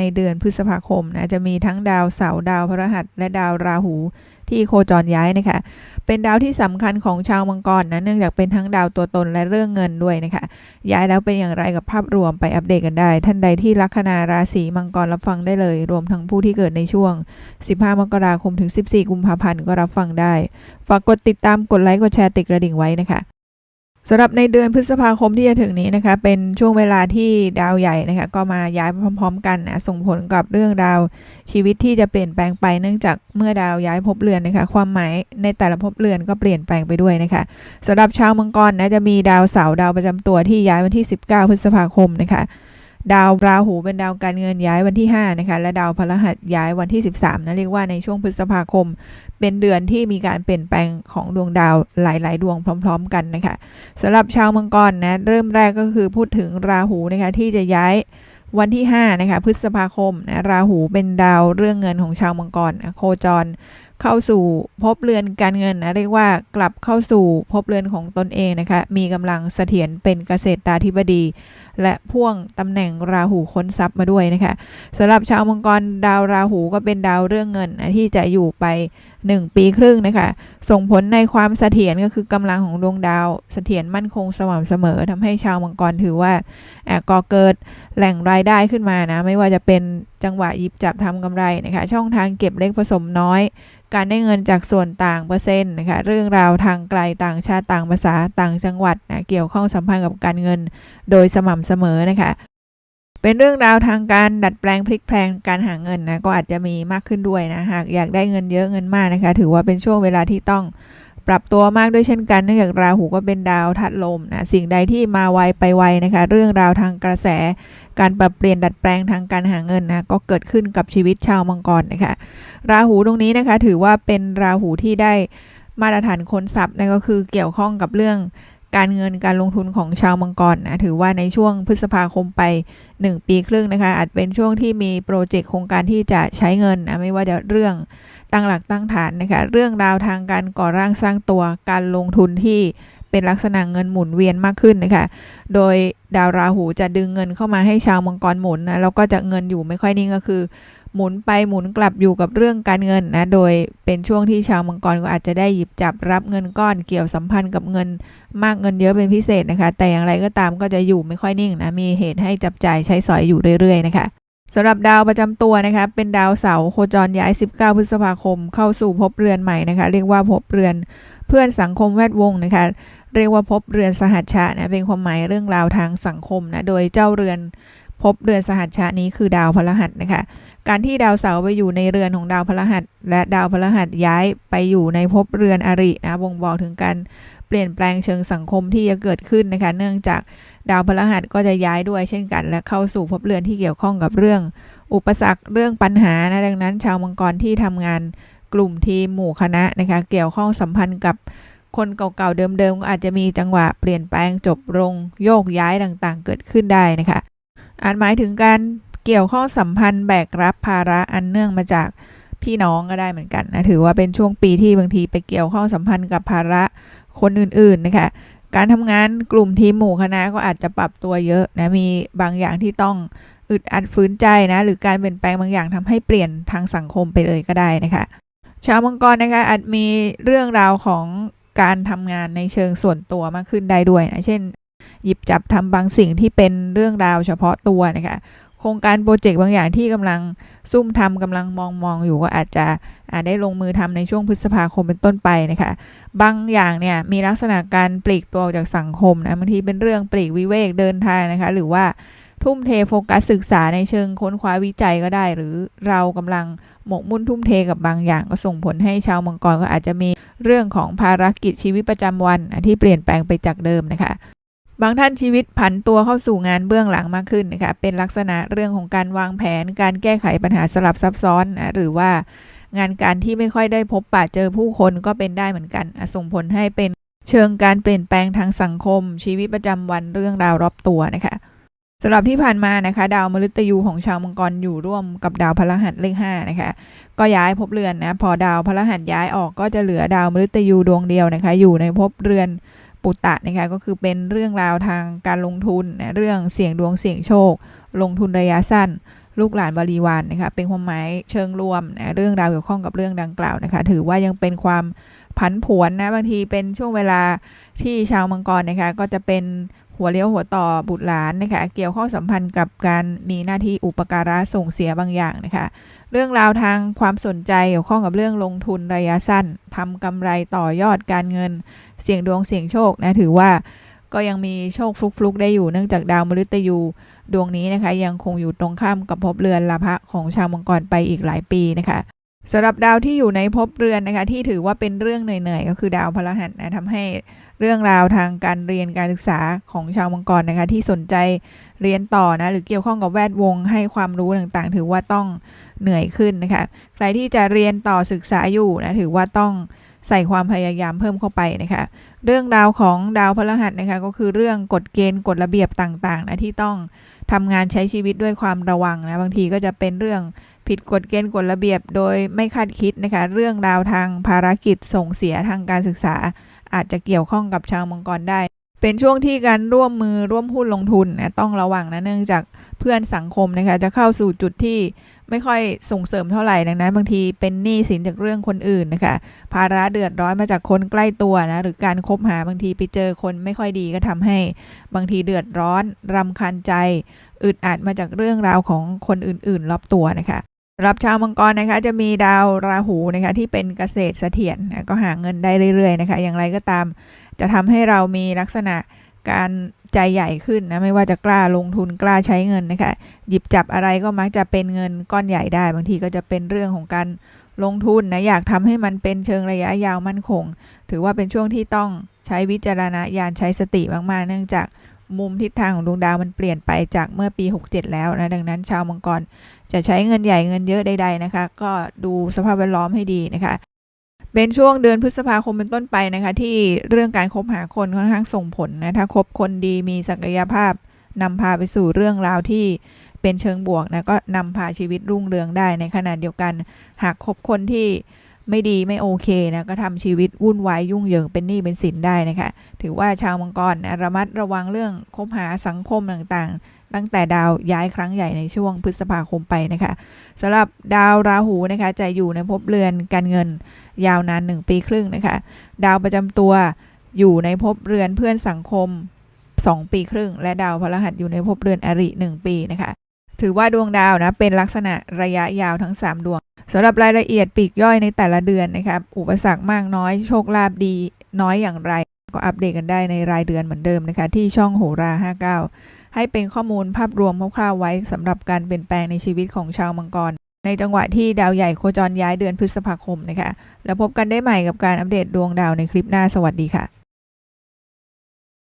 ในเดือนพฤษภาคมนะจะมีทั้งดาวเสาร์ดาวพฤหัสและดาวราหูที่โคจรย้ายนะคะ เป็นดาวที่สำคัญของชาวมังกรนะ เนื่องจากเป็นทั้งดาวตัวตนและเรื่องเงินด้วยนะคะ ย้ายแล้วเป็นอย่างไรกับภาพรวมไปอัปเดตกันได้ ท่านใดที่ลัคนาราศีมังกรรับฟังได้เลย รวมทั้งผู้ที่เกิดในช่วง 15 มกราคมถึง 14 กุมภาพันธ์ก็รับฟังได้ ฝากกดติดตามกดไลค์กดแชร์ติดกระดิ่งไว้นะคะ สำหรับในเดือนพฤษภาคมที่จะถึงนี้นะคะ เป็นช่วงเวลาที่ดาวใหญ่นะคะ ก็มาย้ายพร้อม ๆ กันนะส่งผลกับเรื่องราวชีวิตที่จะเปลี่ยนแปลงไปเนื่องจากเมื่อดาวย้ายภพเรือนนะคะ ความหมายในแต่ละภพเรือนก็เปลี่ยนแปลงไปด้วยนะคะสำหรับชาวมังกรนะจะมีดาวเสาร์ดาวประจำตัวที่ย้ายวันที่ 19 พฤษภาคมนะคะ ดาวราหูเป็นดาวการเงินย้ายวันที่ 5 นะคะ และดาวพฤหัสย้ายวันที่ 13นะเรียกว่าในช่วงพฤษภาคม เป็นเดือนที่มีการเปลี่ยนแปลงของดวงดาวหลาย ๆ ดวงพร้อม ๆ กันนะคะสำหรับชาวมังกรนะเริ่มแรกก็คือพูดถึงราหูนะคะที่จะย้ายวันที่5นะคะพฤษภาคมนะราหูเป็นดาวเรื่องเงินของชาวมังกรนะโคจร เข้าสู่พบเรือนการเงินนะเรียกว่ากลับเข้าสู่พบเรือนของตนเองนะคะ มีกำลังเสถียรเป็นเกษตราธิบดี และพ่วงตำแหน่งราหูค้นทรัพย์มาด้วยนะคะสำหรับชาวมังกรดาวราหูก็เป็นดาวเรื่องเงินนะที่จะอยู่ไป 1 ปีครึ่งนะคะ ส่งผลในความเสถียรก็คือกำลังของดวงดาว เสถียรมั่นคงสม่ำเสมอทำให้ชาวมังกรถือว่าแอบก่อเกิดแหล่งรายได้ขึ้นมานะ ไม่ว่าจะเป็นจังหวะหยิบจับทำกำไรนะคะ ช่องทางเก็บเล็กผสมน้อย การได้เงินจากส่วนต่างเปอร์เซ็นต์นะคะ เรื่องราวทางไกลต่างชาติต่างภาษาต่างจังหวัดนะ เกี่ยวข้องสัมพันธ์กับการเงินโดยสม่ำเสมอนะคะ เป็นเรื่องราวทางการดัดแปลงพลิกแพลงการหาเงินนะก็อาจจะมีมากขึ้นด้วยนะหากอยากได้เงินเยอะเงินมากนะคะ ถือว่าเป็นช่วงเวลาที่ต้องปรับตัวมากด้วยเช่นกันเนื่องจากราหูก็เป็นดาวธาตุลมนะสิ่งใดที่มาไวไปไวนะคะ เรื่องราวทางกระแส การปรับเปลี่ยนดัดแปลงทางการหาเงินนะก็เกิดขึ้นกับชีวิตชาวมังกรนะคะ ราหูตรงนี้นะคะ ถือว่าเป็นราหูที่ได้มาตรฐานคนทรัพย์นั่นก็คือเกี่ยวข้องกับเรื่อง การเงินการลงทุนของชาวมังกรนะถือว่าในช่วงพฤษภาคมไป 1 ปีครึ่งนะคะ อาจเป็นช่วงที่มีโปรเจกต์โครงการที่จะใช้เงินนะไม่ว่าจะเรื่องตั้งหลักตั้งฐานนะคะเรื่องราวทางการก่อร่างสร้างตัวการลงทุนที่เป็นลักษณะเงินหมุนเวียนมากขึ้นนะคะ โดยดาวราหูจะดึงเงินเข้ามาให้ชาวมังกรหมุนนะแล้วก็จะเงินอยู่ไม่ค่อยนิ่งก็คือ หมุนไปหมุนกลับอยู่กับเรื่องการเงินนะโดยเป็นช่วงที่ชาวมังกรก็อาจจะได้หยิบจับรับเงินก้อนเกี่ยวสัมพันธ์กับเงินมากเงินเยอะเป็นพิเศษนะคะ แต่อย่างไรก็ตามก็จะอยู่ไม่ค่อยนิ่งนะมีเหตุให้จับจ่ายใช้สอยอยู่เรื่อยๆนะคะสำหรับดาวประจำตัวนะคะเป็นดาวเสาร์โคจรย้าย 19 พฤษภาคม เข้าสู่ภพเรือนใหม่นะคะ เรียกว่าภพเรือนเพื่อนสังคมแวดวงนะคะ เรียกว่าภพเรือนสหัชชะนะเป็นความหมายเรื่องราวทางสังคมนะโดยเจ้าเรือน ภพเรือนสหัชชะนี้คือดาวพฤหัสนะคะ การที่ดาวเสาร์ไปอยู่ในเรือนของดาวพฤหัส และดาวพฤหัสย้ายไปอยู่ในภพเรือนอรินะบ่งบอกถึงการเปลี่ยนแปลงเชิงสังคมที่จะเกิดขึ้นนะคะ เนื่องจากดาวพฤหัสก็จะย้ายด้วยเช่นกัน และเข้าสู่ภพเรือนที่เกี่ยวข้องกับเรื่อง อุปสรรคเรื่องปัญหานะดังนั้น ชาวมังกรที่ทำงานกลุ่มทีมหมู่คณะนะคะ เกี่ยวข้องสัมพันธ์กับคนเก่าๆเดิมๆก็อาจจะมีจังหวะเปลี่ยนแปลงจบลงโยกย้ายต่างๆ เกิดขึ้นได้นะคะ อาจหมายถึงการเกี่ยวข้องสัมพันธ์แบกรับภาระอันเนื่องมาจากพี่น้องก็ได้เหมือนกันนะถือว่าเป็นช่วงปีที่บางทีไปเกี่ยวข้องสัมพันธ์กับภาระคนอื่นๆนะคะการทำงานกลุ่มทีมหมู่คณะก็อาจจะปรับตัวเยอะนะมีบางอย่างที่ต้องอึดอัดฝืนใจนะหรือการเปลี่ยนแปลงบางอย่างทำให้เปลี่ยนทางสังคมไปเลยก็ได้นะคะชาวมังกรนะคะอาจมีเรื่องราวของการทำงานในเชิงส่วนตัวมากขึ้นได้ด้วยนะเช่น หยิบจับทำบางสิ่งที่เป็นเรื่องราวเฉพาะตัวนะคะโครงการโปรเจกต์บางอย่างที่กำลังซุ่มทำกำลังมองมองอยู่ก็อาจจะอาจได้ลงมือทำในช่วงพฤษภาคมเป็นต้นไปนะคะ บางอย่างเนี่ยมีลักษณะการปลีกตัวออกจากสังคมนะบางทีเป็นเรื่องปลีกวิเวกเดินทางนะคะ หรือว่าทุ่มเทโฟกัสศึกษาในเชิงค้นคว้าวิจัยก็ได้ หรือเรากำลังหมกมุ่นทุ่มเทกับบางอย่าง ก็ส่งผลให้ชาวมังกรก็อาจจะมีเรื่องของภารกิจชีวิตประจำวันที่เปลี่ยนแปลงไปจากเดิมนะคะ บางท่านชีวิตผันตัวเข้าสู่งานเบื้องหลังมากขึ้นนะคะ เป็นลักษณะเรื่องของการวางแผน การแก้ไขปัญหาสลับซับซ้อนนะหรือว่างานการที่ไม่ค่อยได้พบปะเจอผู้คนก็เป็นได้เหมือนกันส่งผลให้เป็นเชิงการเปลี่ยนแปลงทางสังคม ชีวิตประจำวันเรื่องราวรอบตัวนะคะสำหรับที่ผ่านมานะคะ ดาวมฤตยูของชาวมังกรอยู่ร่วมกับดาวพฤหัสเลขห้านะคะ ก็ย้ายภพเรือนนะพอดาวพฤหัสย้ายออกก็จะเหลือดาวมฤตยูดวงเดียวนะคะ อยู่ในภพเรือน ปุตตะนะคะก็คือเป็นเรื่องราวทางการลงทุนนะเรื่องเสี่ยงดวงเสี่ยงโชค ลงทุนระยะสั้น ลูกหลานบริวารนนะคะเป็นความหมายเชิงรวมนะเรื่องราวเกี่ยวข้องกับเรื่องดังกล่าวนะคะ ถือว่ายังเป็นความผันผวนนะบางทีเป็นช่วงเวลาที่ชาวมังกรนะคะก็จะเป็น หัวเลี้ยวหัวต่อบุตรหลานนะคะเกี่ยวข้องสัมพันธ์กับการมีหน้าที่อุปการะส่งเสียบางอย่างนะคะเรื่องราวทางความสนใจเกี่ยวข้องกับเรื่องลงทุนระยะสั้นทำกำไรต่อยอดการเงิน เสี่ยงดวงเสี่ยงโชคนะถือว่าก็ยังมีโชคฟลุกๆ ได้อยู่เนื่องจากดาวมฤตยูดวงนี้นะคะ ยังคงอยู่ตรงข้ามกับภพเรือนลาภะของชาวมังกรไปอีกหลายปีนะคะ สำหรับดาวที่อยู่ในภพเรือนนะคะที่ถือว่าเป็นเรื่องเหนื่อยๆ ก็คือดาวพฤหัสนะทำให้เรื่องราวทางการเรียนการศึกษาของชาวมังกรนะคะที่สนใจเรียนต่อนะหรือเกี่ยวข้องกับแวดวงให้ความรู้ต่างๆ ถือว่าต้องเหนื่อยขึ้นนะคะใครที่จะเรียนต่อศึกษาอยู่นะถือว่าต้องใส่ความพยายามเพิ่มเข้าไปนะคะเรื่องราวของดาวพฤหัสนะคะก็คือเรื่องกฎเกณฑ์กฎระเบียบต่างๆนะที่ต้องทำงานใช้ชีวิตด้วยความระวังนะบางทีก็จะเป็นเรื่อง ผิดกฎเกณฑ์กฎระเบียบโดยไม่คาดคิดนะคะ เรื่องราวทางภารกิจส่งเสียทางการศึกษา อาจจะเกี่ยวข้องกับชาวมังกรได้ เป็นช่วงที่การร่วมมือร่วมหุ้นลงทุนนะต้องระวังนะเนื่องจากเพื่อนสังคมนะคะจะเข้าสู่จุดที่ไม่ค่อยส่งเสริมเท่าไหร่ดังนั้นบางทีเป็นหนี้สินจากเรื่องคนอื่นนะคะภาระเดือดร้อนมาจากคนใกล้ตัวนะหรือการคบหาบางทีไปเจอคนไม่ค่อยดีก็ทำให้บางทีเดือดร้อนรำคาญใจอึดอัดมาจากเรื่องราวของคนอื่นๆ รอบตัวนะคะ รับชาวมังกรนะคะจะมีดาวราหูนะคะที่เป็นเกษตรเสถียรนะก็หาเงินได้เรื่อยๆนะคะอย่างไรก็ตามจะทำให้เรามีลักษณะการใจใหญ่ขึ้นนะไม่ว่าจะกล้าลงทุนกล้าใช้เงินนะคะหยิบจับอะไรก็มักจะเป็นเงินก้อนใหญ่ได้ บางทีก็จะเป็นเรื่องของการลงทุนนะอยากทำให้มันเป็นเชิงระยะยาวมั่นคง ถือว่าเป็นช่วงที่ต้องใช้วิจารณญาณใช้สติมากๆ เนื่องจากมุมทิศทางของดวงดาวมันเปลี่ยนไปจากเมื่อปี 67 แล้วนะดังนั้นชาวมังกร จะใช้เงินใหญ่เงินเยอะใดๆนะคะ ก็ดูสภาพแวดล้อมให้ดีนะคะ เป็นช่วงเดือนพฤษภาคมเป็นต้นไปนะคะ ที่เรื่องการคบหาคนค่อนข้างส่งผลนะถ้าคบคนดีมีศักยภาพนำพาไปสู่เรื่องราวที่เป็นเชิงบวกนะก็นำพาชีวิตรุ่งเรืองได้ในขณะเดียวกัน หากคบคนที่ ไม่ดีไม่โอเคนะก็ทำชีวิตวุ่นวายยุ่งเหยิงเป็นหนี้เป็นสินได้นะคะ ถือว่าชาวมังกรนะระมัดระวังเรื่องคบหาสังคมต่างๆ ตั้งแต่ดาวย้ายครั้งใหญ่ในช่วงพฤษภาคมไปนะคะสำหรับดาวราหูนะคะจะอยู่ในภพเรือนการเงินยาวนาน 1 ปีครึ่งนะคะ ดาวประจำตัวอยู่ในภพเรือนเพื่อนสังคม 2 ปีครึ่ง และดาวพฤหัสอยู่ในภพเรือนอริ 1 ปีนะคะ ถือว่าดวงดาวนะเป็นลักษณะระยะยาวทั้ง 3 ดวง สำหรับรายละเอียดปีกย่อยในแต่ละเดือนนะครับ อุปสรรคมากน้อยโชคลาภดีน้อยอย่างไร ก็อัปเดตกันได้ในรายเดือนเหมือนเดิมนะคะ ที่ช่องโหรา 59 ให้เป็นข้อมูลภาพรวมคร่าวๆไว้สำหรับการเปลี่ยนแปลงในชีวิตของชาวมังกร ในจังหวะที่ดาวใหญ่โคจรย้ายเดือนพฤษภาคมนะคะ แล้วพบกันได้ใหม่กับการอัปเดตดวงดาวในคลิปหน้าสวัสดีค่ะ